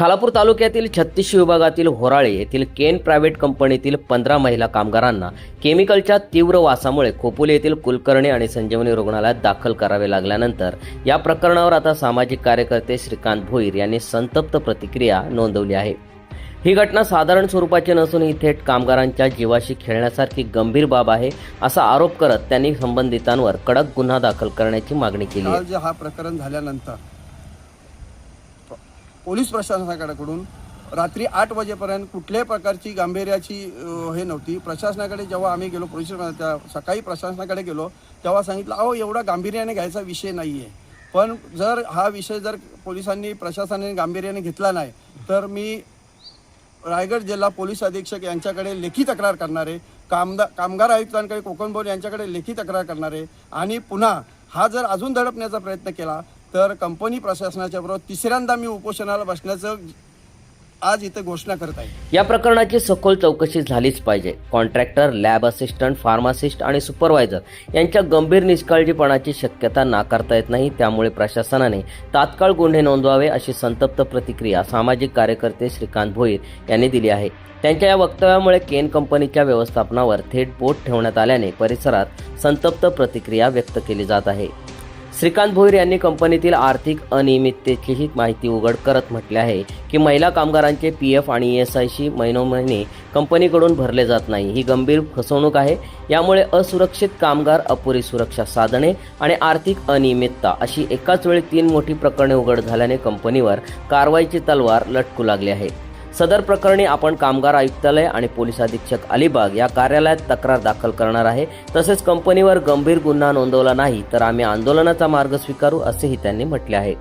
खालापूर तालुक्यातील छत्तीस विभागातील होराळे येथील केन प्रायव्हेट कंपनीतील पंधरा महिला कामगारांना केमिकलच्या तीव्र वासामुळे खोपोली येथील कुलकर्णी आणि संजीवनी रुग्णालयात दाखल करावे लागल्यानंतर या प्रकरणावर आता सामाजिक कार्यकर्ते श्रीकांत भोईर यांनी संतप्त प्रतिक्रिया नोंदवली आहे. ही घटना साधारण स्वरूपाची नसून ही थेट कामगारांच्या जीवाशी खेळण्यासारखी गंभीर बाब आहे असा आरोप करत त्यांनी संबंधितांवर कडक गुन्हा दाखल करण्याची मागणी केली हा प्रकरण झाल्यानंतर पोलीस प्रशासनाकडून रात्री आठ वाजेपर्यंत कुठल्याही प्रकारची गांभीर्याची हे नव्हती. प्रशासनाकडे जेव्हा आम्ही गेलो पोलीस त्या सकाळी प्रशासनाकडे गेलो तेव्हा सांगितलं अहो एवढा गांभीर्याने घ्यायचा विषय नाही आहे पण जर हा विषय जर पोलिसांनी प्रशासनाने गांभीर्याने घेतला नाही तर मी रायगड जिल्हा पोलीस अधीक्षक यांच्याकडे लेखी तक्रार करणारे कामदा कामगार आयुक्तांकडे कोकण बोर्ड यांच्याकडे लेखी तक्रार करणारे आणि पुन्हा हा जर अजून दडपण्याचा प्रयत्न केला तर कंपनी प्रशासनाच्या बरोबर तिसऱ्यांदा मी उपोषणाला बसण्याचं आज इथे घोषणा करत आहे. या प्रकरणाची सखोल चौकशी झालीच पाहिजे. कॉन्ट्रॅक्टर लॅब असिस्टंट फार्मासिस्ट आणि सुपरवायझर यांच्या गंभीर निष्काळजीपणाची शक्यता नाकारता येत नाही. त्यामुळे प्रशासनाने तात्काळ गुन्हे नोंदवावे अशी संतप्त प्रतिक्रिया सामाजिक कार्यकर्ते श्रीकांत भोईर यांनी दिली आहे. त्यांच्या या वक्तव्यामुळे केन कंपनीच्या व्यवस्थापनावर थेट बोट ठेवण्यात आल्याने परिसरात संतप्त प्रतिक्रिया व्यक्त केली जात आहे. श्रीकांत भोईर यांनी कंपनीतील आर्थिक अनियमिततेचीही माहिती उघड करत म्हटले आहे की महिला कामगारांचे पी एफ आणि ई एस आयशी महिनोमहिने कंपनीकडून भरले जात नाही. ही गंभीर फसवणूक आहे. यामुळे असुरक्षित कामगार अपुरी सुरक्षा साधने आणि आर्थिक अनियमितता अशी एकाच वेळी तीन मोठी प्रकरणे उघड झाल्याने कंपनीवर कारवाईची तलवार लटकू लागली आहे. सदर प्रकरणी आपण कामगार आयुक्तालय आणि पोलीस अधीक्षक अलिबाग या कार्यालयात तक्रार दाखल करणार आहे. तसेच कंपनीवर गंभीर गुन्हा नोंदवला नाही तर आम्ही आंदोलनाचा मार्ग स्वीकारू असेही त्यांनी म्हटले आहे.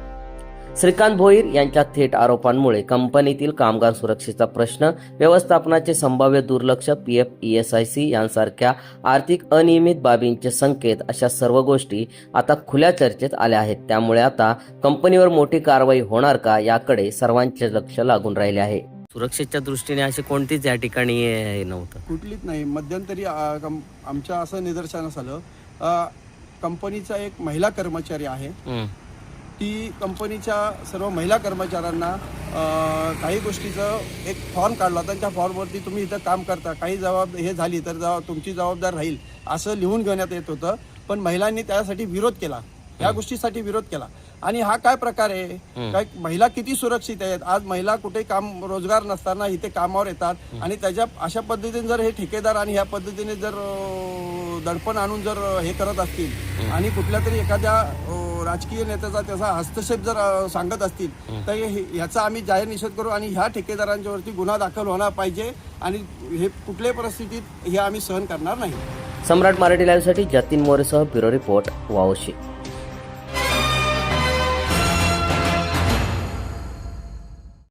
श्रीकांत भोईर यांच्या थेट आरोपांमुळे कंपनीतील कामगार सुरक्षेचा प्रश्न व्यवस्थापनाचे संभाव्य दुर्लक्ष P F E S I C यांसारख्या आर्थिक अनियमित बाबींचे संकेत अशा सर्व गोष्टी आता खुल्या चर्चेत आल्या आहेत. त्यामुळे आता कंपनीवर मोठी कारवाई होणार का याकडे सर्वांचे लक्ष लागून राहिले आहे. सुरक्षेच्या दृष्टीने असे कोणतीच या ठिकाणी हे नव्हतं. कुठलीच नाही. मध्यंतरी आमच्या असं निदर्शनास आलं अ, कंपनीचा एक महिला कर्मचारी आहे. ती कंपनीच्या सर्व महिला कर्मचाऱ्यांना अ, काही गोष्टीचं एक फॉर्म काढला होता त्या फॉर्मवरती तुम्ही इथं काम करता. काही जबाब हे झाली तर जबाब तुमची जबाबदार राहील असं लिहून घेण्यात येत होतं. पण महिलांनी त्यासाठी विरोध केला. या गोष्टीसाठी विरोध केला. आणि हा काय प्रकार आहे? काय महिला किती सुरक्षित आहेत? आज महिला कुठे काम रोजगार नसताना इथे कामावर येतात आणि त्याच्या अशा पद्धतीने जर हे ठेकेदार आणि ह्या पद्धतीने जर दडपण आणून जर हे करत असतील आणि कुठल्या तरी एखाद्या राजकीय नेत्याचा त्याचा हस्तक्षेप जर सांगत असतील तर ह्याचा आम्ही जाहीर निषेध करू आणि ह्या ठेकेदारांच्या वरती गुन्हा दाखल होणार पाहिजे आणि हे कुठल्याही परिस्थितीत हे आम्ही सहन करणार नाही. सम्राट मराठी लाईव्हसाठी जतीन मोरेसह ब्युरो रिपोर्ट वावशी.